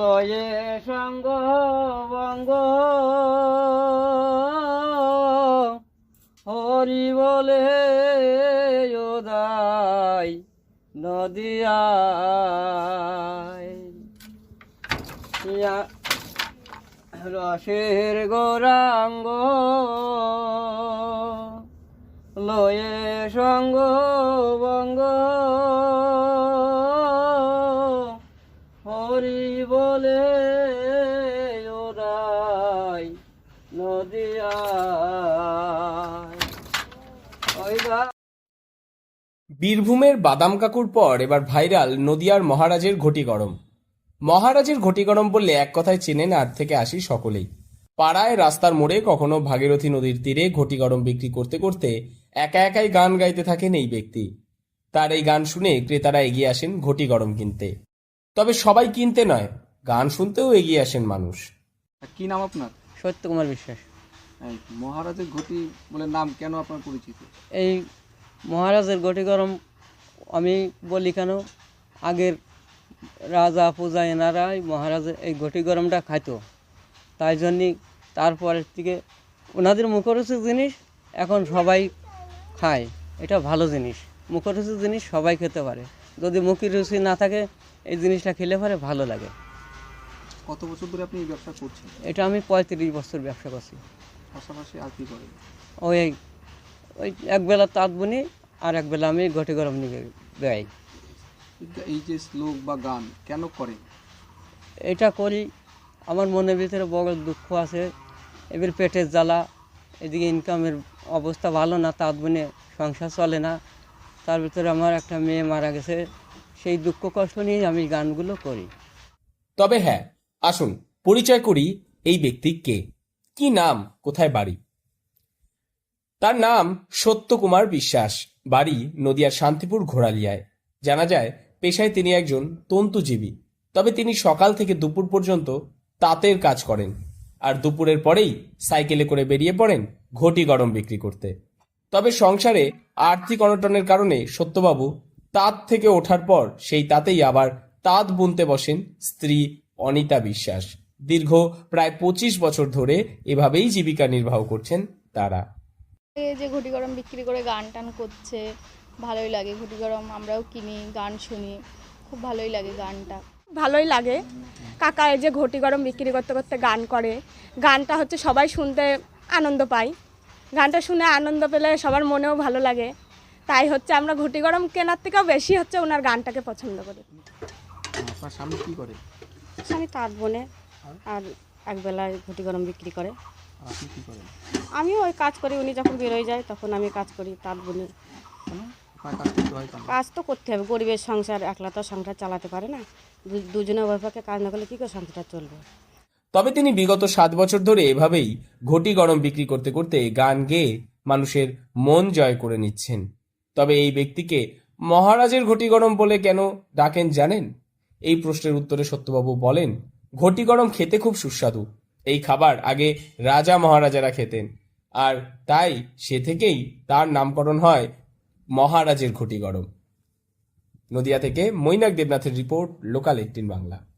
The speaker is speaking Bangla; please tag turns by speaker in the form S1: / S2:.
S1: লয়ে সঙ্গ বঙ্গ। হরি বলে ওদাই নদিয়ায় রসের গৌরাঙ্গ লয়ে সঙ্গ বঙ্গ।
S2: বীরভূমের বাদাম কাকুর পর এবার ভাইরাল নদিয়ার মহারাজের ঘটি গরম। মহারাজের ঘটি গরম বললে এক কথায় চেনেন আট থেকে আসি সকলেই। পাড়ায় রাস্তার মোড়ে কখনো ভাগীরথী নদীর তীরে ঘটি গরম বিক্রি করতে করতে একা একাই গান গাইতে থাকেন এই ব্যক্তি। তার এই গান শুনে ক্রেতারা এগিয়ে আসেন ঘটি গরম কিনতে। তবে সবাই কিনতে নয় গান শুনতেও এগিয়ে আসেন মানুষ।
S3: কি নাম আপনার?
S1: সত্য কুমার বিশ্বাস
S3: মহারাজের ঘটি বলে নাম কেন আপনার পরিচিত?
S1: এই মহারাজের গটি গরম আমি বলি কেন? আগের রাজা পূজা এনারাই মহারাজের এই গটি গরমটা খাইতো। তাই জন্যই তারপরের থেকে ওনাদের মুখরোচক জিনিস এখন সবাই খায়। এটা ভালো জিনিস। মুখরোচক জিনিস সবাই খেতে পারে। যদি মুখের রুচি না থাকে এই জিনিসটা খেলে পরে ভালো লাগে।
S3: কত বছর ধরে আপনি এই ব্যবসা করছেন?
S1: এটা আমি পঁয়ত্রিশ বছর ব্যবসা করছি।
S3: পাশাপাশি আর কি করেন?
S1: ওই ওই একবেলা তাঁত বুনি আর একবেলা আমি গটি গরম নিয়ে বেড়াই।
S3: এই যে শ্লোক বা গান কেন করে?
S1: এটা করি আমার মনের ভিতরে বড় দুঃখ আছে এবার পেটের জ্বালা এদিকে ইনকামের অবস্থা ভালো না তাঁত বুনে সংসার চলে না। তার ভিতরে আমার একটা মেয়ে মারা গেছে সেই দুঃখ কষ্ট নিয়ে আমি গানগুলো করি।
S2: তবে হ্যাঁ আসুন পরিচয় করি এই ব্যক্তি কে? কি নাম? কোথায় বাড়ি? তার নাম সত্যকুমার বিশ্বাস, বাড়ি নদিয়ার শান্তিপুর ঘোড়ালিয়ায়। জানা যায়, পেশায় তিনি একজন তন্তুজীবী। তবে তিনি সকাল থেকে দুপুর পর্যন্ত তাঁতের কাজ করেন আর দুপুরের পরেই সাইকেলে করে বেরিয়ে পড়েন ঘটি গরম বিক্রি করতে। তবে সংসারে আর্থিক অনটনের কারণে সত্যবাবু তাঁত থেকে ওঠার পর সেই তাতেই আবার তাঁত বুনতে বসেন স্ত্রী অনিতা বিশ্বাস। দীর্ঘ প্রায় পঁচিশ বছর ধরে এভাবেই জীবিকা নির্বাহ করছেন তারা।
S4: যে ঘটি গরম বিক্রি করে গান টান করছে ভালোই লাগে। ঘটি গরম আমরাও কিনি গান শুনি খুব ভালোই লাগে গানটা।
S5: ভালোই লাগে। কাকা এই যে ঘটি গরম বিক্রি করতে করতে গান করে গানটা হচ্ছে সবাই শুনতে আনন্দ পায়। গানটা শুনে আনন্দ পেলে সবার মনেও ভালো লাগে। তাই হচ্ছে আমরা ঘটি গরম কেনার থেকেও বেশি হচ্ছে ওনার গানটাকে পছন্দ করি।
S3: স্বামী কি করে?
S6: স্বামী তাঁত বোনে আর একবেলায় ঘটি গরম বিক্রি করে।
S3: আপনি কি করেন?
S6: আমিও ওই কাজ করি উনি যখন বেরোয় যায় তখন আমি কাজ করি তাঁত বুনি
S3: কাজ করতে হয় কেন?
S6: কাজ তো করতে হবে গরিবের সংসার একলা তো সংসার চালাতে পারে না। দু- দুজনে ওইভাবে কাজ না করলে কী করে সংসারটা চলবে?
S2: তবে তিনি বিগত সাত বছর ধরে এভাবেই ঘটি গরম বিক্রি করতে করতে গান গেয়ে মানুষের মন জয় করে নিচ্ছেন। তবে এই ব্যক্তিকে মহারাজের ঘটি গরম বলে কেন ডাকেন জানেন? এই প্রশ্নের উত্তরে সত্যবাবু বলেন ঘটি গরম খেতে খুব সুস্বাদু। এই খাবার আগে রাজা মহারাজারা খেতেন। আর তাই সে থেকেই তার নামকরণ হয় মহারাজের ঘটি গরম। নদিয়া থেকে মৈনাক দেবনাথের রিপোর্ট, লোকাল এইটিন বাংলা।